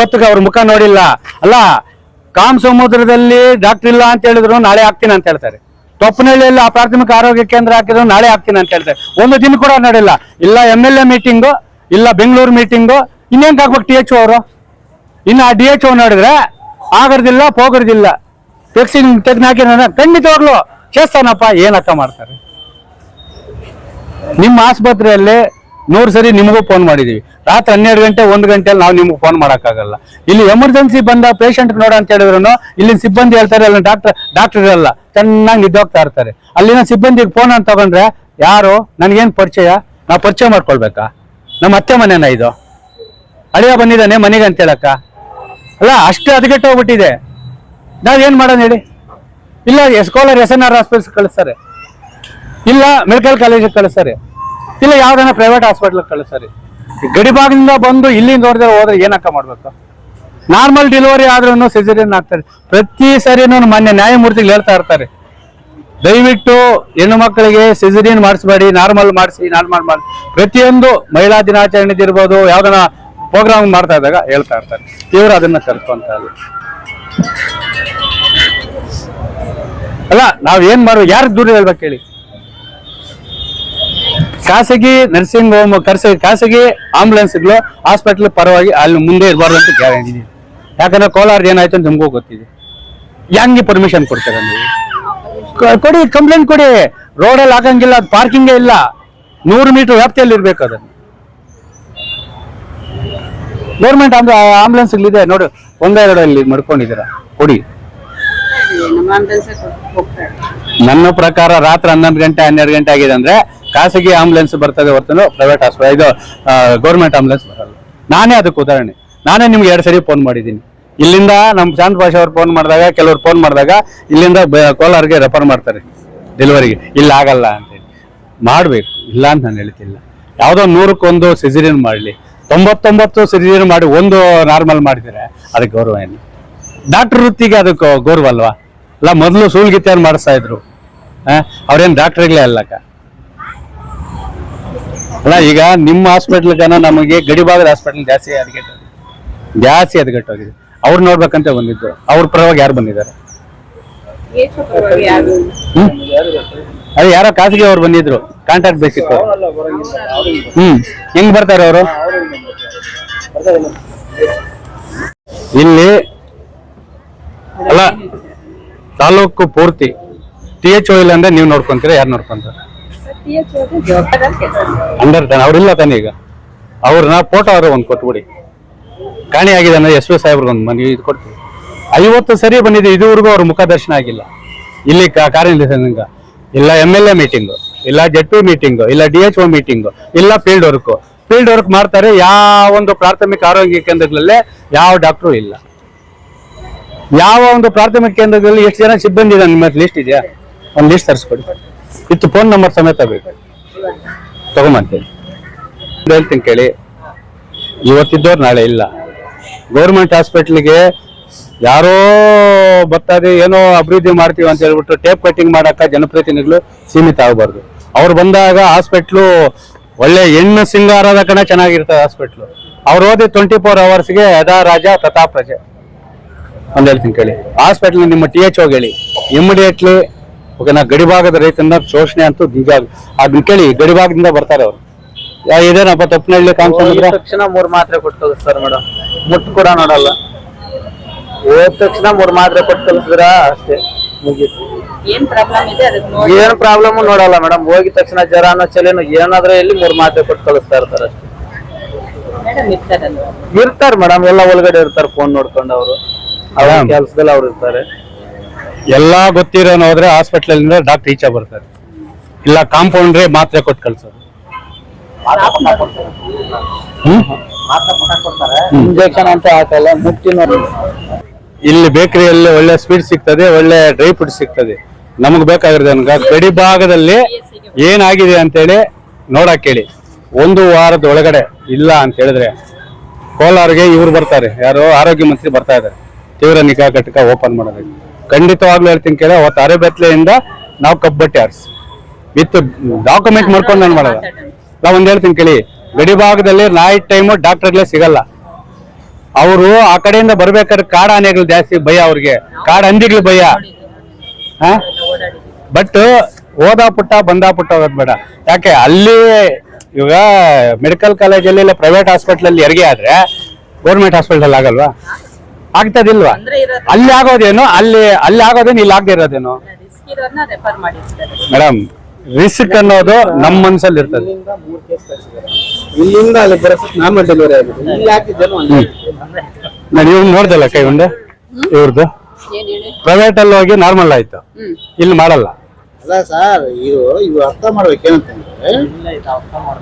ಇವತ್ತು ಅವ್ರ ಮುಖ ನೋಡಿಲ್ಲ. ಅಲ್ಲ, ಕಾಮ್ ಸಮುದ್ರದಲ್ಲಿ ಡಾಕ್ಟರ್ ಇಲ್ಲ ಅಂತ ಹೇಳಿದ್ರು ನಾಳೆ ಹಾಕ್ತೀನಿ ಅಂತ ಹೇಳ್ತಾರೆ. ತೊಪ್ಪನಹಳ್ಳಿಯಲ್ಲಿ ಆ ಪ್ರಾಥಮಿಕ ಆರೋಗ್ಯ ಕೇಂದ್ರ ಹಾಕಿದ್ರು ನಾಳೆ ಹಾಕ್ತೀನಿ ಅಂತ ಹೇಳ್ತಾರೆ. ಒಂದು ದಿನ ಕೂಡ ನಡೆಯಲ್ಲ ಇಲ್ಲ ಎಂ ಎಲ್ ಎ ಮೀಟಿಂಗು ಇಲ್ಲ ಬೆಂಗಳೂರು ಮೀಟಿಂಗು ಇನ್ನೇನ್ ಹಾಕ್ಬೇಕು ಡಿ ಎಚ್ ಅವರು? ಇನ್ನು ಆ ಡಿ ಎಚ್ ಓ ನೋಡಿದ್ರೆ ಆಗರ್ದಿಲ್ಲ, ಪೋಗರ್ದಿಲ್ಲ. ವ್ಯಾಕ್ಸಿನ್ ತೆಗ್ದು ಹಾಕಿದ್ರೆ ಖಂಡಿತವಾಗ್ಲು ಚೇಸ್ತಾನಪ್ಪ ಏನಕ್ಕ ಮಾಡ್ತಾರೆ? ನಿಮ್ಮ ಆಸ್ಪತ್ರೆಯಲ್ಲಿ ನೂರು ಸರಿ ನಿಮಗೂ ಫೋನ್ ಮಾಡಿದೀವಿ. ರಾತ್ರಿ ಹನ್ನೆರಡು ಗಂಟೆ, ಒಂದು ಗಂಟೆಯಲ್ಲಿ ನಾವು ನಿಮ್ಗೆ ಫೋನ್ ಮಾಡೋಕ್ಕಾಗಲ್ಲ. ಇಲ್ಲಿ ಎಮರ್ಜೆನ್ಸಿ ಬಂದ ಪೇಷಂಟ್ ನೋಡ ಅಂತ ಹೇಳಿದ್ರು ಇಲ್ಲಿನ ಸಿಬ್ಬಂದಿ ಹೇಳ್ತಾರೆ, ಅಲ್ಲಿ ಡಾಕ್ಟರ್ ಡಾಕ್ಟರ್ ಇರಲ್ಲ. ಚೆನ್ನಾಗಿ ನಿದ್ದೋಗ್ತಾ ಇರ್ತಾರೆ. ಅಲ್ಲಿನ ಸಿಬ್ಬಂದಿಗೆ ಫೋನ್ ಅಂತ ತಗೊಂಡ್ರೆ, ಯಾರು? ನನಗೇನು ಪರಿಚಯ? ನಾವು ಪರಿಚಯ ಮಾಡ್ಕೊಳ್ಬೇಕಾ? ನಮ್ಮ ಅತ್ತೆ ಮನೆನ ಇದು? ಅಳಿಯ ಬಂದಿದ್ದಾನೆ, ಮನೆಗೆ ಅಂತ ಹೇಳಕ್ಕ? ಅಲ್ಲ, ಅಷ್ಟು ಅದಗೆಟ್ಟು ಹೋಗ್ಬಿಟ್ಟಿದೆ ಏನು ಮಾಡೋಣ ಹೇಳಿ? ಇಲ್ಲ ಎಸ್ಕೋಲರ್ ಎಸ್ ಎನ್ ಆರ್ ಹಾಸ್ಪಿಟಲ್ಸ್ ಕಳಿಸ್ತಾರೆ. ಇಲ್ಲ ಮೆಡಿಕಲ್ ಕಾಲೇಜಿಗೆ ಕಳಿಸ್ತಾರೆ. ಇಲ್ಲ, ಯಾವ್ದಾನ ಪ್ರೈವೇಟ್ ಹಾಸ್ಪಿಟಲ್ ಕಳಿಸ್ರಿ. ಗಡಿಭಾಗದಿಂದ ಬಂದು ಇಲ್ಲಿಂದ ನೋಡಿದ್ರೆ ಹೋದ್ರೆ ಏನಕ್ಕ ಮಾಡ್ಬೇಕು? ನಾರ್ಮಲ್ ಡೆಲಿವರಿ ಆದ್ರೂ ಸಿಜರಿಯನ್ ಆಗ್ತಾರೆ ಪ್ರತಿ ಸರಿನೂ ಮೊನ್ನೆ ನ್ಯಾಯಮೂರ್ತಿಗಳು ಹೇಳ್ತಾ ಇರ್ತಾರೆ. ದಯವಿಟ್ಟು ಹೆಣ್ಣು ಮಕ್ಕಳಿಗೆ ಸಿಜರಿಯನ್ ಮಾಡಿಸ್ಬೇಡಿ ನಾರ್ಮಲ್ ಮಾಡಿಸಿ ನಾರ್ಮಲ್ ಮಾಡಿ. ಪ್ರತಿಯೊಂದು ಮಹಿಳಾ ದಿನಾಚರಣೆ ಇರ್ಬೋದು, ಯಾವ್ದನ ಪ್ರೋಗ್ರಾಮ್ ಮಾಡ್ತಾ ಇದ್ದಾಗ ಹೇಳ್ತಾ ಇರ್ತಾರೆ. ಇವರು ಅದನ್ನ ಇಲ್ಲ ಅಲ್ಲ, ನಾವ್ ಏನ್ ಮಾಡ್ಬೇಕು? ಯಾರು ದೂರ ಹೇಳ್ಬೇಕು ಹೇಳಿ? ಖಾಸಗಿ ನರ್ಸಿಂಗ್ ಹೋಮ್ ಖರ್ಚು ಖಾಸಗಿ ಆಂಬುಲೆನ್ಸ್ಗಳು ಹಾಸ್ಪಿಟಲ್ ಪರವಾಗಿ ಅಲ್ಲಿ ಮುಂದೆ ಇರಬಾರ್ದು ಅಂತ ಗ್ಯಾರಂಟಿ ಇದೆ. ಯಾಕಂದ್ರೆ ಕೋಲಾರ ಏನಾಯ್ತು ಅಂತ ನಿಮಗೂ ಗೊತ್ತಿದೆ. ಹೆಂಗೆ ಪರ್ಮಿಷನ್ ಕೊಡ್ತಾರೆ ನೀವು? ಕೊಡಿ ಕಂಪ್ಲೇಂಟ್ ಕೊಡಿ. ರೋಡಲ್ಲಿ ಹಾಕಂಗಿಲ್ಲ ಅದು ಪಾರ್ಕಿಂಗೇ ಇಲ್ಲ. ನೂರು ಮೀಟರ್ ವ್ಯಾಪ್ತಿಯಲ್ಲಿ ಇರ್ಬೇಕು ಅದನ್ನು. ಗೌರ್ಮೆಂಟ್ ಆಂಬುಲೆನ್ಸ್ ಇದೆ ನೋಡಿ ಒಂದೆರಡು ಅಲ್ಲಿ ಮಡ್ಕೊಂಡಿದ್ದೀರಾ? ಕೊಡಿ. ನನ್ನ ಪ್ರಕಾರ ರಾತ್ರಿ ಹನ್ನೊಂದು ಗಂಟೆ ಹನ್ನೆರಡು ಗಂಟೆ ಆಗಿದೆ ಅಂದ್ರೆ ಖಾಸಗಿ ಆಂಬುಲೆನ್ಸ್ ಬರ್ತದೆ ಹೊರತು ಪ್ರೈವೇಟ್ ಆಸ್ಪತ್ರೆ ಇದು ಗೌರ್ಮೆಂಟ್ ಆಂಬುಲೆನ್ಸ್ ಬರಲ್ಲ. ನಾನೇ ಅದಕ್ಕೆ ಉದಾಹರಣೆ. ನಾನೇ ನಿಮ್ಗೆ ಎರಡು ಸರಿ ಫೋನ್ ಮಾಡಿದ್ದೀನಿ. ಇಲ್ಲಿಂದ ನಮ್ಮ ಶಾಂತ ಭಾಷೆ ಅವ್ರು ಫೋನ್ ಮಾಡಿದಾಗ, ಕೆಲವ್ರು ಫೋನ್ ಮಾಡಿದಾಗ ಇಲ್ಲಿಂದ ಕೋಲಾರ್ಗೆ ರೆಫರ್ ಮಾಡ್ತಾರೆ. ಡೆಲಿವರಿಗೆ ಇಲ್ಲಿ, ಆಗಲ್ಲ ಅಂತೇಳಿ ಮಾಡಬೇಕು. ಇಲ್ಲ ಅಂತ ನಾನು ಹೇಳ್ತಿಲ್ಲ. ಯಾವುದೋ ನೂರಕ್ಕೊಂದು ಸಿಸಿರಿಯನ್ ಮಾಡಲಿ. ತೊಂಬತ್ತೊಂಬತ್ತು ಸಿಸಿರಿಯನ್ ಮಾಡಿ ಒಂದು ನಾರ್ಮಲ್ ಮಾಡಿದರೆ ಅದಕ್ಕೆ ಗೌರವ ಏನು? ಡಾಕ್ಟರ್ ವೃತ್ತಿಗೆ ಅದಕ್ಕೆ ಗೌರವ ಅಲ್ವಾ? ಅಲ್ಲ ಮೊದಲು ಸೂಲ್ಗಿತ್ತೆಯನ್ನು ಮಾಡಿಸ್ತಾ ಇದ್ರು. ಅವ್ರೇನು ಡಾಕ್ಟರ್ಗಳೇ ಅಲ್ಲಕ್ಕ? ಅಲ್ಲ ಈಗ ನಿಮ್ಮ ಹಾಸ್ಪಿಟ್ಲ್ಗನ ನಮಗೆ ಗಡಿಭಾಗದ ಹಾಸ್ಪಿಟಲ್ ಜಾಸ್ತಿ ಅದಗೆಟ್ಟೋಗಿದೆ ಜಾಸ್ತಿ ಅದಗೆಟ್ಟೋಗಿದೆ ಅವ್ರು ನೋಡ್ಬೇಕಂತ ಬಂದಿದ್ರು. ಅವ್ರ ಪರವಾಗಿ ಯಾರು ಬಂದಿದ್ದಾರೆ? ಅದೇ ಯಾರೋ ಖಾಸಗಿ ಅವ್ರು ಬಂದಿದ್ರು. ಕಾಂಟ್ಯಾಕ್ಟ್ ಬೇಕಿತ್ತು. ಹ್ಮ್. ಹೆಂಗ್ ಬರ್ತಾರೆ ಅವರು? ಇಲ್ಲಿ ಅಲ್ಲ, ತಾಲೂಕು ಪೂರ್ತಿ. ಟಿ ಎಚ್ ಇಲ್ಲ ಅಂದ್ರೆ ನೀವು ನೋಡ್ಕೊಂತೀರಾ, ಯಾರು ನೋಡ್ಕೊಂತಾರೆ? ಅಂಡರ್ ತಾನೆ ಅವ್ರಿಲ್ಲ ತಾನೆ ಈಗ. ಅವ್ರನ್ನ ಫೋಟೋ ಅವ್ರ ಒಂದು ಕೊಟ್ಬಿಡಿ. ಕಾಣಿ ಆಗಿದೆ ಅಂದ್ರೆ ಎಸ್ ಪಿ ಸಾಹೇಬ್ರಿಗೆ ಒಂದು ಮನೆ ಇದು ಕೊಡ್ತೀವಿ ಐವತ್ತು ಸರಿ ಬಂದಿದೆ, ಇದುವರೆಗೂ ಅವ್ರ ಮುಖ ದರ್ಶನ ಆಗಿಲ್ಲ. ಇಲ್ಲಿ ಕಾ- ಕಾರ್ಯನಿರ್ವಹಣೆಗ ಇಲ್ಲ ಎಂ ಎಲ್ ಎ ಮೀಟಿಂಗು ಇಲ್ಲ ಜೆಡ್ ಪಿ ಮೀಟಿಂಗು ಇಲ್ಲ ಡಿ ಎಚ್ ಒ ಮೀಟಿಂಗು ಇಲ್ಲ ಫೀಲ್ಡ್ ವರ್ಕು ಫೀಲ್ಡ್ ವರ್ಕ್ ಮಾಡ್ತಾರೆ, ಯಾವ ಒಂದು ಪ್ರಾಥಮಿಕ ಆರೋಗ್ಯ ಕೇಂದ್ರಗಳಲ್ಲೇ ಯಾವ ಡಾಕ್ಟ್ರು ಇಲ್ಲ. ಯಾವ ಒಂದು ಪ್ರಾಥಮಿಕ ಕೇಂದ್ರದಲ್ಲಿ ಎಷ್ಟು ಜನ ಸಿಬ್ಬಂದಿ ಇದೆ ನಿಮ್ಮ ಲಿಸ್ಟ್ ಇದೆಯಾ? ಒಂದು ಲಿಸ್ಟ್ ತರಿಸ್ಕೊಡಿ. ಇತ್ತು ಫೋನ್ ನಂಬರ್ ಸಮೇತ ಬೇಕು. ತಗೊಂಬಂತೇನೆ ಹೇಳ್ತೀನಿ ಕೇಳಿ. ಇವತ್ತಿದ್ದವ್ರು ನಾಳೆ ಇಲ್ಲ. ಗೌರ್ಮೆಂಟ್ ಹಾಸ್ಪಿಟ್ಲಿಗೆ ಯಾರೋ ಬರ್ತಾರೆ ಏನೋ ಅಭಿವೃದ್ಧಿ ಮಾಡ್ತೀವಿ ಅಂತ ಹೇಳ್ಬಿಟ್ಟು ಟೇಪ್ ಕಟ್ಟಿಂಗ್ ಮಾಡಕ್ಕ ಜನಪ್ರತಿನಿಧಿಗಳು ಸೀಮಿತ ಆಗಬಾರ್ದು. ಅವ್ರು ಬಂದಾಗ ಹಾಸ್ಪಿಟ್ಲು ಒಳ್ಳೆ ಹೆಣ್ಣು ಸಿಂಗಾರದ ಕಣ ಚೆನ್ನಾಗಿರ್ತದೆ ಹಾಸ್ಪಿಟ್ಲು ಅವ್ರು ಓದಿ ಟ್ವೆಂಟಿ ಫೋರ್ ಅವರ್ಸ್ಗೆ ಯದಾ ರಾಜ ತಥಾ ಪ್ರಜೆ ಅಂತ ಹೇಳ್ತೀನಿ ಕೇಳಿ. ಹಾಸ್ಪಿಟ್ಲ್ ನಿಮ್ಮ ಟಿ ಎಚ್ ಹೇಳಿ. ಇಮಿಡಿಯೇಟ್ಲಿ ಓಕೆನಾ ಗಡಿಭಾಗದ ರೈತನ ಶೋಷಣೆ ಅಂತೂ ಈಗ ಅದನ್ನ ಕೇಳಿ ಗಡಿಭಾಗದಿಂದ ಬರ್ತಾರೆ ಅವ್ರು. ಯಾ ಇದೇನಪ್ಪ ತಪ್ಪನಹಳ್ಳಿ ಕಾಮಸಮುದ್ರ ಹೋದ ತಕ್ಷಣ ಮೂರ್ ಮಾತ್ರೆ ಕೊಟ್ಟು ಸರ್ ಮೇಡಮ್ ಮುಟ್ಟು ಕೂಡ ನೋಡಲ್ಲ. ಹೋದ ತಕ್ಷಣ ಮೂರ್ ಮಾತ್ರೆ ಕೊಟ್ಟು ಕಳಿಸಿದ್ರ ಅಷ್ಟೇ ಮುಗೀತು. ಏನ್ ಪ್ರಾಬ್ಲಮ್ ಇದೆ ಅದಕ್ಕೆ ನೋಡಿ. ಏನ್ ಪ್ರಾಬ್ಲಮ್ ನೋಡಲ್ಲ ಮೇಡಮ್ ಹೋಗಿದ ತಕ್ಷಣ ಜ್ವರ ಅನ್ನೋ ಚಲೇನು ಏನಾದ್ರೂ ಇಲ್ಲಿ ಮೂರ್ ಮಾತ್ರೆ ಕೊಟ್ಟು ಕಳಿಸ್ತಾ ಇರ್ತಾರ ಅಷ್ಟೇ. ಮೇಡಮ್ ಇರ್ತಾರಲ್ವಾ? ಇರ್ತಾರ ಮೇಡಮ್ ಎಲ್ಲ ಒಳಗಡೆ ಇರ್ತಾರೆ ಫೋನ್ ನೋಡ್ಕೊಂಡು ಅವರು. ಅವ್ರ. ಕೆಲ್ಸದಲ್ಲಿ ಅವ್ರು ಇರ್ತಾರೆ. ಎಲ್ಲಾ ಗೊತ್ತಿರೋನು ಹೋದ್ರೆ ಹಾಸ್ಪಿಟ್ಲಿಂದ ಡಾಕ್ಟರ್ ಈಚೆ ಬರ್ತಾರೆ. ಇಲ್ಲ ಕಾಂಪೌಂಡ್ರೆ ಮಾತ್ರೆ ಕೊಟ್ಟು ಕಳ್ಸೋದು. ಇಂಜೆಕ್ಷನ್ ಅಂತ ಹಾಕಲ್ಲ ಇಲ್ಲಿ ಬೇಕರಿಯಲ್ಲಿ ಒಳ್ಳೆ ಸ್ವೀಟ್ ಸಿಗ್ತದೆ ಒಳ್ಳೆ ಡ್ರೈ ಫ್ರೂಟ್ ಸಿಗ್ತದೆ. ನಮಗೆ ಬೇಕಾಗಿರೋದು ನನ್ಗ ಗಡಿ ಭಾಗದಲ್ಲಿ ಏನಾಗಿದೆ ಅಂತೇಳಿ ನೋಡಕ್ ಹೇಳಿ ಒಂದು ವಾರದ ಒಳಗಡೆ ಇಲ್ಲ ಅಂತ ಹೇಳಿದ್ರೆ ಕೋಲಾರ್ಗೆ ಇವ್ರು ಬರ್ತಾರೆ. ಯಾರು ಆರೋಗ್ಯ ಮಂತ್ರಿ ಬರ್ತಾ ಇದ್ದಾರೆ. ತೀವ್ರ ನಿಗಾ ಘಟಕ ಓಪನ್ ಮಾಡೋದಕ್ಕೆ. ಖಂಡಿತವಾಗ್ಲೂ ಹೇಳ್ತೀನಿ ಕೇಳಿ, ಅವತ್ತು ಅರೆಬೆತ್ಲೆಯಿಂದ ನಾವು ಕಬ್ಬಟ್ಟಿ ಆರ್ಸ್. ವಿತ್ ಡಾಕ್ಯುಮೆಂಟ್ ಮಾಡ್ಕೊಂಡು ನಾನು ಮಾಡೋದು. ನಾವು ಒಂದು ಹೇಳ್ತೀನಿ ಕೇಳಿ, ಗಡಿ ಭಾಗದಲ್ಲಿ ನೈಟ್ ಟೈಮು ಡಾಕ್ಟರ್ಗಳೇ ಸಿಗಲ್ಲ. ಅವರು ಆ ಕಡೆಯಿಂದ ಬರ್ಬೇಕಾದ್ರೆ ಕಾಡ ಆನೆಗಳು ಜಾಸ್ತಿ ಭಯ ಅವ್ರಿಗೆ. ಕಾಡ ಹಂದಿಗಳು ಭಯ. ಬಟ್ ಓದಾ ಪುಟ್ಟ, ಬಂದಾ ಪುಟ್ಟ ಹೋಗೋದು ಬೇಡ. ಯಾಕೆ, ಅಲ್ಲಿ ಇವಾಗ ಮೆಡಿಕಲ್ ಕಾಲೇಜಲ್ಲಿ ಇಲ್ಲ ಪ್ರೈವೇಟ್ ಹಾಸ್ಪಿಟ್ಲಲ್ಲಿ ಹೆರಿಗೆ ಆದ್ರೆ ಗೌರ್ಮೆಂಟ್ ಹಾಸ್ಪಿಟ್ಲಲ್ಲಿ ಆಗಲ್ವಾ? ಆಗ್ತದಿಲ್ವಾ? ಅಲ್ಲಿ ಆಗೋದೇನು? ಅಲ್ಲಿ ಅಲ್ಲಿ ಆಗೋದೇನು ಇಲ್ಲಿ ಆಗದೆ ಇರೋದೇನು? ಮೇಡಮ್ ರಿಸ್ಕ್ ಅನ್ನೋದು ನಮ್ಮ ಮನ್ಸಲ್ಲಿ ಇರ್ತದೆ. ಇಲ್ಲಿಂದ ಅಲ್ಲಿ ನಾರ್ಮಲ್ ಡೆಲಿವರಿ ಆಗಿದೆ ಇಲ್ಲಿ ನಾನು ನೋಡ್ದಲ್ಲ ಕೈ ಉಂಡೆ? ಇವ್ರದ್ದು ಏನ್ ಹೇಳಿ? ಪ್ರೈವೇಟ್ ಅಲ್ಲಿ ಹೋಗಿ ನಾರ್ಮಲ್ ಆಯ್ತು. ಇಲ್ಲಿ ಮಾಡಲ್ಲ. ಅಲ್ಲ ಸರ್ ಇದು ಇವು ಅರ್ಥ ಮಾಡ್ಬೇಕೇನಂತಂದ್ರೆ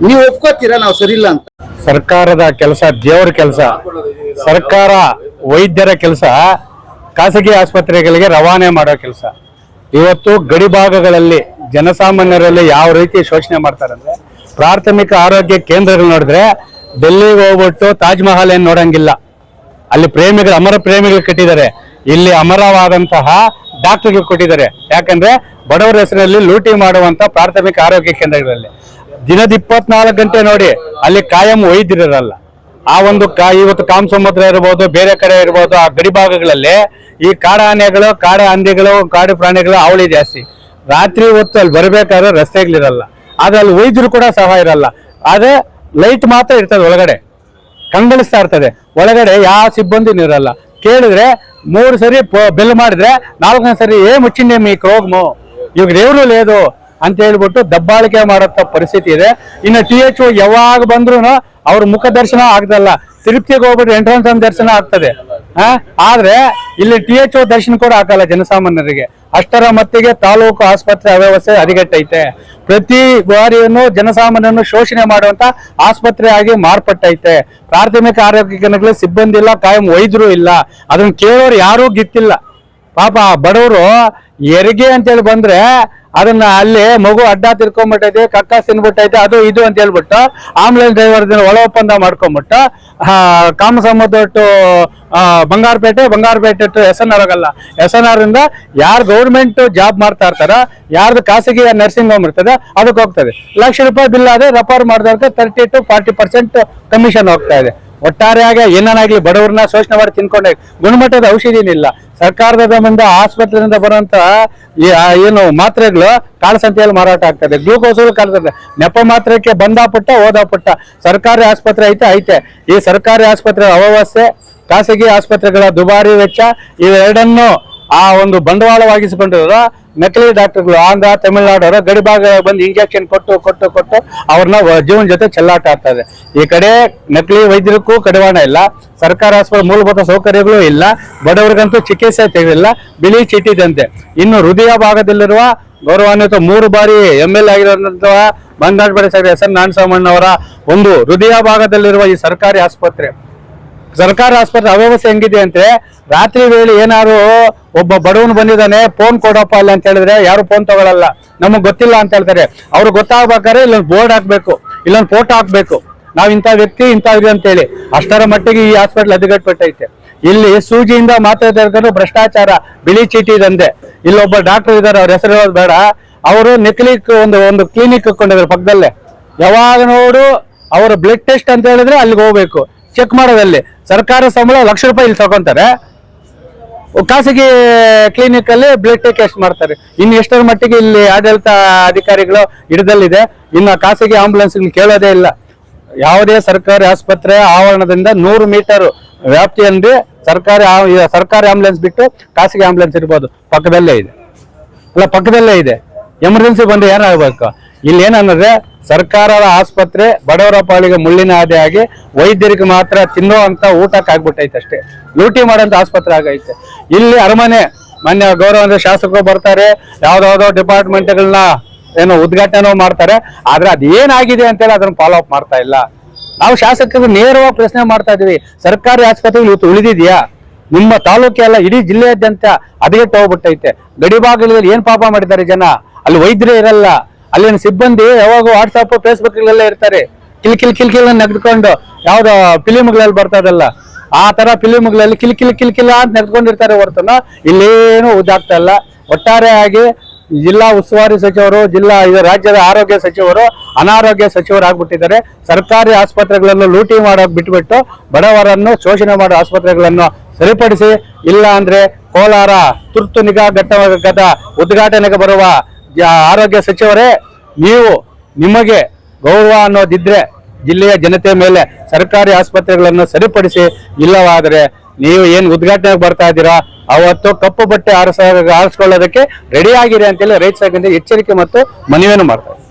ನೀವು ಒಪ್ಕೋತೀರಾ ನಾವು ಸರಿ ಇಲ್ಲ ಅಂತ? ಸರ್ಕಾರದ ಕೆಲಸ ದೇವರ ಕೆಲಸ. ಸರ್ಕಾರ ವೈದ್ಯರ ಕೆಲಸ ಖಾಸಗಿ ಆಸ್ಪತ್ರೆಗಳಿಗೆ ರವಾನೆ ಮಾಡೋ ಕೆಲಸ. ಇವತ್ತು ಗಡಿ ಭಾಗಗಳಲ್ಲಿ ಜನಸಾಮಾನ್ಯರಲ್ಲಿ ಯಾವ ರೀತಿ ಶೋಷಣೆ ಮಾಡ್ತಾರೆ ಅಂದ್ರೆ ಪ್ರಾಥಮಿಕ ಆರೋಗ್ಯ ಕೇಂದ್ರಗಳು ನೋಡಿದ್ರೆ ಡೆಲ್ಲಿಗೆ ಹೋಗ್ಬಿಟ್ಟು ತಾಜ್ ಮಹಲ್ ಏನ್ ನೋಡಂಗಿಲ್ಲ. ಅಲ್ಲಿ ಪ್ರೇಮಿಗಳು ಅಮರ ಪ್ರೇಮಿಗಳು ಕಟ್ಟಿದ್ದಾರೆ. ಇಲ್ಲಿ ಅಮರವಾದಂತಹ ಡಾಕ್ಟರ್ಗಳು ಕೊಟ್ಟಿದ್ದಾರೆ. ಯಾಕಂದ್ರೆ ಬಡವರ ಹೆಸರಲ್ಲಿ ಲೂಟಿ ಮಾಡುವಂತ ಪ್ರಾಥಮಿಕ ಆರೋಗ್ಯ ಕೇಂದ್ರಗಳಲ್ಲಿ. ದಿನದ ಇಪ್ಪತ್ನಾಲ್ಕು ಗಂಟೆ ನೋಡಿ, ಅಲ್ಲಿ ಕಾಯಂ ಒಯ್ದಿರಲ್ಲ. ಆ ಒಂದು ಕಾ, ಇವತ್ತು ಕಾಮ ಸಮುದ್ರ ಇರ್ಬೋದು, ಬೇರೆ ಕಡೆ ಇರ್ಬೋದು, ಆ ಗಡಿ ಭಾಗಗಳಲ್ಲಿ ಈ ಕಾಡ ಆನೆಗಳು ಕಾಡ ಹಂದಿಗಳು, ಕಾಡು ಪ್ರಾಣಿಗಳು ಅವಳಿ ಜಾಸ್ತಿ. ರಾತ್ರಿ ಹೊತ್ತು ಅಲ್ಲಿ ಬರಬೇಕಾದ್ರೆ ರಸ್ತೆಗಳಿರಲ್ಲ. ಆದ್ರೆ ಅಲ್ಲಿ ವೈದ್ಯರು ಕೂಡ ಸಹ ಇರಲ್ಲ. ಆದ್ರೆ ಲೈಟ್ ಮಾತ್ರ ಇರ್ತದೆ ಒಳಗಡೆ. ಕಂಗಳಿಸ್ತಾ ಇರ್ತದೆ. ಒಳಗಡೆ ಯಾವ ಸಿಬ್ಬಂದಿನೂ ಇರಲ್ಲ. ಕೇಳಿದ್ರೆ ಮೂರು ಸರಿ ಬೆಲ್ ಮಾಡಿದ್ರೆ ನಾಲ್ಕನೇ ಸರಿ ఏ ముచ్చిండే మీ రోగము ಇವಾಗ ఎవరు లేదు ಅಂತ ಹೇಳ್ಬಿಟ್ಟು ದಬ್ಬಾಳಿಕೆ ಮಾಡೋ ಪರಿಸ್ಥಿತಿ ಇದೆ ಇನ್ನು ಟಿ ಎಚ್ ಯಾವಾಗ ಬಂದ್ರು ಅವ್ರ ಮುಖ ದರ್ಶನ ಆಗ್ದಲ್ಲ ತಿರುಪ್ತಿಗೆ ಹೋಗ್ಬಿಟ್ಟು ಎಂಟ್ರೆನ್ಸ್ ದರ್ಶನ ಆಗ್ತದೆ ಆ ಆದ್ರೆ ಇಲ್ಲಿ ಟಿ ಎಚ್ ದರ್ಶನ ಕೂಡ ಹಾಕಲ್ಲ ಜನಸಾಮಾನ್ಯರಿಗೆ. ಅಷ್ಟರ ಮಟ್ಟಿಗೆ ತಾಲೂಕು ಆಸ್ಪತ್ರೆ ಅವ್ಯವಸ್ಥೆ ಹದಗೆಟ್ಟೈತೆ. ಪ್ರತಿ ಬಾರಿಯನ್ನು ಜನಸಾಮಾನ್ಯರನ್ನು ಶೋಷಣೆ ಮಾಡುವಂತ ಆಸ್ಪತ್ರೆ ಆಗಿ ಮಾರ್ಪಟ್ಟೈತೆ. ಪ್ರಾಥಮಿಕ ಆರೋಗ್ಯ ಕೇಂದ್ರಗಳಲ್ಲಿ ಸಿಬ್ಬಂದಿ ಇಲ್ಲ, ಕಾಯಂ ವೈದ್ಯರು ಇಲ್ಲ. ಅದನ್ನ ಕೇಳೋರು ಯಾರೂ ಗಿತ್ತಿಲ್ಲ. ಪಾಪ ಬಡವರು, ಹೆರಿಗೆ ಅಂತೇಳಿ ಬಂದ್ರೆ ಅದನ್ನ ಅಲ್ಲಿ ಮಗು ಅಡ್ಡ ತಿರ್ಕೊಂಡ್ಬಿಟ್ಟೈತೆ ಕಕ್ಕ ತಿನ್ಬಿಟ್ಟೈತೆ, ಅದು ಇದು ಅಂತ ಹೇಳ್ಬಿಟ್ಟು ಆಂಬುಲೆನ್ಸ್ ಡ್ರೈವರ್ ಒಳ ಒಪ್ಪಂದ ಮಾಡ್ಕೊಂಡ್ಬಿಟ್ಟು Kamasamudra to Bangarapete Bangarapete to S N R ಆಗಲ್ಲ. ಎಸ್ ಎನ್ ಆರ್ ಇಂದ ಯಾರು ಗೌರ್ಮೆಂಟ್ ಜಾಬ್ ಮಾಡ್ತಾ ಇರ್ತಾರ, ಯಾರ್ದು ಖಾಸಗಿ ನರ್ಸಿಂಗ್ ಹೋಮ್ ಇರ್ತದೆ, ಅದಕ್ಕೆ ಹೋಗ್ತದೆ. ಲಕ್ಷ ರೂಪಾಯಿ ಬಿಲ್ ಆದ್ರೆ refer ಮಾಡಿದವ್ರಿಗೆ thirty to forty percent commission ಹೋಗ್ತಾ ಇದೆ. ಒಟ್ಟಾರೆಯಾಗಿ ಏನಾಗ್ಲಿ ಬಡವ್ರನ್ನ ಶೋಷಣೆ ಮಾಡಿ ತಿನ್ಕೊಂಡೆ. ಗುಣಮಟ್ಟದ ಔಷಧಿನಿಲ್ಲ ಸರ್ಕಾರದ ಮುಂದೆ ಆಸ್ಪತ್ರೆಯಿಂದ ಬರುವಂತ ಏನು ಮಾತ್ರೆಗಳು ಕಾಳಸಂತೆಯಲ್ಲಿ ಮಾರಾಟ ಆಗ್ತದೆ. ಗ್ಲೂಕೋಸ್ ಕಾಳ್ತದೆ ನೆಪ ಮಾತ್ರಕ್ಕೆ ಬಂದ ಪುಟ್ಟ, ಹೋದ ಪುಟ್ಟ. ಸರ್ಕಾರಿ ಆಸ್ಪತ್ರೆ ಐತೆ ಐತೆ. ಈ ಸರ್ಕಾರಿ ಆಸ್ಪತ್ರೆ ಅವ್ಯವಸ್ಥೆ ಖಾಸಗಿ ಆಸ್ಪತ್ರೆಗಳ ದುಬಾರಿ ವೆಚ್ಚ, ಇವೆರಡನ್ನು ಆ ಒಂದು ಬಂಡವಾಳವಾಗಿಸಿಕೊಂಡಿರೋ ನಕಲಿ ಡಾಕ್ಟರ್ಗಳು ಆಂಧ್ರ ತಮಿಳುನಾಡು ಅವರ ಗಡಿ ಭಾಗ ಬಂದು ಇಂಜೆಕ್ಷನ್ ಕೊಟ್ಟು ಕೊಟ್ಟು ಕೊಟ್ಟು ಅವ್ರನ್ನ ಜೀವನ ಜೊತೆ ಚೆಲ್ಲಾಟ ಆಗ್ತದೆ ಈ ಕಡೆ ನಕಲಿ ವೈದ್ಯರಿಗೂ ಕಡಿವಾಣ ಇಲ್ಲ. ಸರ್ಕಾರ ಆಸ್ಪತ್ರೆ ಮೂಲಭೂತ ಸೌಕರ್ಯಗಳು ಇಲ್ಲ. ಬಡವರಿಗಂತೂ ಚಿಕಿತ್ಸೆ ತೆಗೆದಿಲ್ಲ. ಬಿಳಿ ಚೀಟಿದಂತೆ. ಇನ್ನು ಹೃದಯ ಭಾಗದಲ್ಲಿರುವ ಗೌರವಾನ್ವಿತ ಮೂರು ಬಾರಿ ಎಂ ಎಲ್ ಆಗಿರುವಂತಹ ಬಂಗಾರಪೇಟೆ ಸಾಹೇಬ್ ಎಸ್ ಎನ್ ನಾರಾಯಣಸ್ವಾಮಣ್ಣವರ ಒಂದು ಹೃದಯ ಭಾಗದಲ್ಲಿರುವ ಈ ಸರ್ಕಾರಿ ಆಸ್ಪತ್ರೆ. ಸರ್ಕಾರಿ ಆಸ್ಪತ್ರೆ ಅವ್ಯವಸ್ಥೆ ಹೆಂಗಿದೆ ಅಂದ್ರೆ ರಾತ್ರಿ ವೇಳೆ ಏನಾದ್ರು ಒಬ್ಬ ಬಡವನು ಬಂದಿದ್ದಾನೆ ಫೋನ್ ಕೊಡಪ್ಪ ಅಲ್ಲ ಅಂತ ಹೇಳಿದ್ರೆ ಯಾರು ಫೋನ್ ತಗೊಳಲ್ಲ. ನಮಗ್ ಗೊತ್ತಿಲ್ಲ ಅಂತ ಹೇಳ್ತಾರೆ. ಅವ್ರು ಗೊತ್ತಾಗ್ಬೇಕಾದ್ರೆ ಇಲ್ಲೊಂದು ಬೋರ್ಡ್ ಹಾಕ್ಬೇಕು, ಇಲ್ಲೊಂದು ಫೋಟೋ ಹಾಕ್ಬೇಕು. ನಾವ್ ಇಂಥ ವ್ಯಕ್ತಿ, ಇಂಥ ಅಂತ ಅಂತೇಳಿ. ಅಷ್ಟರ ಮಟ್ಟಿಗೆ ಈ ಹಾಸ್ಪಿಟಲ್ ಹದಗೆಟ್ಬಿಟ್ಟೈತೆ. ಇಲ್ಲಿ ಸೂಜಿಯಿಂದ ಮಾತಾಡ್ತಾರೆ ತೆಗೆದು ಭ್ರಷ್ಟಾಚಾರ, ಬಿಳಿ ಚೀಟಿ ದಂಧೆ. ಇಲ್ಲೊಬ್ಬ ಡಾಕ್ಟರ್ ಇದ್ದಾರೆ, ಅವ್ರ ಹೆಸರು ಹೇಳೋದು ಬೇಡ. ಅವರು ನೆಕ್ಲಿಕ್ ಒಂದು ಒಂದು ಕ್ಲಿನಿಕ್ ಹಾಕೊಂಡಿದ್ದಾರೆ ಪಕ್ಕದಲ್ಲೇ. ಯಾವಾಗ ನೋಡು, ಅವರ ಬ್ಲಡ್ ಟೆಸ್ಟ್ ಅಂತ ಹೇಳಿದ್ರೆ ಅಲ್ಲಿಗೆ ಹೋಗ್ಬೇಕು. ಚೆಕ್ ಮಾಡೋದಲ್ಲಿ. ಸರ್ಕಾರ ಸಂಬಳ ಲಕ್ಷ ರೂಪಾಯಿ ಇಲ್ಲಿ ತಗೊಂತಾರೆ. ಖಾಸಗಿ ಕ್ಲಿನಿಕ್ ಅಲ್ಲಿ ಬ್ಲಡ್ ಟೆಸ್ಟ್ ಮಾಡ್ತಾರೆ. ಇನ್ನು ಎಷ್ಟರ ಮಟ್ಟಿಗೆ ಇಲ್ಲಿ ಆಡಳಿತ ಅಧಿಕಾರಿಗಳು ಹಿಡಿದಲ್ಲಿದೆ. ಇನ್ನು ಖಾಸಗಿ ಆಂಬುಲೆನ್ಸ್ ಕೇಳೋದೇ ಇಲ್ಲ. ಯಾವುದೇ ಸರ್ಕಾರಿ ಆಸ್ಪತ್ರೆ ಆವರಣದಿಂದ ನೂರು ಮೀಟರ್ ವ್ಯಾಪ್ತಿಯಲ್ಲಿ ಸರ್ಕಾರಿ ಸರ್ಕಾರಿ ಆಂಬುಲೆನ್ಸ್ ಬಿಟ್ಟು ಖಾಸಗಿ ಆಂಬುಲೆನ್ಸ್ ಇರ್ಬೋದು. ಪಕ್ಕದಲ್ಲೇ ಇದೆ. ಅಲ್ಲ, ಪಕ್ಕದಲ್ಲೇ ಇದೆ. ಎಮರ್ಜೆನ್ಸಿ ಬಂದು ಏನಾಗಬೇಕು? ಇಲ್ಲಿ ಏನಂದ್ರೆ ಸರ್ಕಾರದ ಆಸ್ಪತ್ರೆ ಬಡವರ ಪಾಲಿಗೆ ಮುಳ್ಳಿನ ಆದಿಯಾಗಿ ವೈದ್ಯರಿಗೆ ಮಾತ್ರ ತಿನ್ನೋ ಅಂತ ಊಟಕ್ಕೆ ಆಗ್ಬಿಟ್ಟೈತೆ ಅಷ್ಟೇ. ಲೂಟಿ ಮಾಡೋಂಥ ಆಸ್ಪತ್ರೆ ಆಗೈತೆ. ಇಲ್ಲಿ ಅರಮನೆ, ಮಾನ್ಯ ಗೌರವ ಶಾಸಕರು ಬರ್ತಾರೆ, ಯಾವ್ದಾವ್ದೋ ಡಿಪಾರ್ಟ್ಮೆಂಟ್ಗಳನ್ನ ಏನೋ ಉದ್ಘಾಟನೆ ಮಾಡ್ತಾರೆ, ಆದ್ರೆ ಅದೇನಾಗಿದೆ ಅಂತೇಳಿ ಅದನ್ನ ಫಾಲೋ ಅಪ್ ಮಾಡ್ತಾ ಇಲ್ಲ. ನಾವು ಶಾಸಕರು ನೇರವಾಗಿ ಪ್ರಶ್ನೆ ಮಾಡ್ತಾ ಇದೀವಿ ಸರ್ಕಾರಿ ಆಸ್ಪತ್ರೆಗಳು ಇವತ್ತು ಉಳಿದಿದೆಯಾ? ನಿಮ್ಮ ತಾಲೂಕೆ ಅಲ್ಲ, ಇಡೀ ಜಿಲ್ಲೆಯಾದ್ಯಂತ ಅದಗೆಟ್ಟು ಹೋಗ್ಬಿಟ್ಟೈತೆ. ಗಡಿಭಾಗದಲ್ಲಿ ಏನ್ ಪಾಪ ಮಾಡಿದ್ದಾರೆ ಜನ? ಅಲ್ಲಿ ವೈದ್ಯರೇ ಇರಲ್ಲ. ಅಲ್ಲಿನ ಸಿಬ್ಬಂದಿ ಯಾವಾಗ ವಾಟ್ಸಪ್ ಫೇಸ್ಬುಕ್ ಎಲ್ಲ ಇರ್ತಾರೆ. ಕಿಲ್ ಕಿಲ್ ಕಿಲ್ ಕಿಲ್ ನೆಗೆದುಕೊಂಡು ಯಾವ್ದು ಫಿಲಿಮ್ಗಳಲ್ಲಿ ಬರ್ತದಲ್ಲ ಆ ತರ ಫಿಲಿಮ್ಗಳಲ್ಲಿ ಕಿಲ್ ಕಿಲ್ ಕಿಲ್ ಕಿಲ್ ಅಂತ ನೆಗೆದುಕೊಂಡಿರ್ತಾರೆ ಹೊರತನ. ಇಲ್ಲೇನು ಉದ್ದಾಗ್ತಾ ಇಲ್ಲ. ಒಟ್ಟಾರೆಯಾಗಿ ಜಿಲ್ಲಾ ಉಸ್ತುವಾರಿ ಸಚಿವರು, ಜಿಲ್ಲಾ ಇದು ರಾಜ್ಯದ ಆರೋಗ್ಯ ಸಚಿವರು ಅನಾರೋಗ್ಯ ಸಚಿವರಾಗ್ಬಿಟ್ಟಿದ್ದಾರೆ ಸರ್ಕಾರಿ ಆಸ್ಪತ್ರೆಗಳನ್ನು ಲೂಟಿ ಮಾಡೋಕ್ ಬಿಟ್ಬಿಟ್ಟು ಬಡವರನ್ನು ಶೋಷಣೆ ಮಾಡೋ ಆಸ್ಪತ್ರೆಗಳನ್ನು ಸರಿಪಡಿಸಿ, ಇಲ್ಲ ಅಂದ್ರೆ ಕೋಲಾರ ತುರ್ತು ನಿಗಾ ಘಟ್ಟ ಉದ್ಘಾಟನೆಗೆ ಬರುವ ಆರೋಗ್ಯ ಸಚಿವರೇ, ನೀವು ನಿಮಗೆ ಗೌರವ ಅನ್ನೋದಿದ್ರೆ ಜಿಲ್ಲೆಯ ಜನತೆ ಮೇಲೆ ಸರ್ಕಾರಿ ಆಸ್ಪತ್ರೆಗಳನ್ನು ಸರಿಪಡಿಸಿ ಇಲ್ಲವಾದರೆ ನೀವು ಏನು ಉದ್ಘಾಟನೆಗೆ ಬರ್ತಾ ಇದ್ದೀರಾ? ಅವತ್ತು ಕಪ್ಪು ಬಟ್ಟೆ ಆರಿಸ ಆರಿಸ್ಕೊಳ್ಳೋದಕ್ಕೆ ರೆಡಿ ಅಂತೇಳಿ ರೈತ ಸಂಘದಿಂದ ಎಚ್ಚರಿಕೆ ಮತ್ತು ಮನವಿಯನ್ನು ಮಾಡ್ತಾರೆ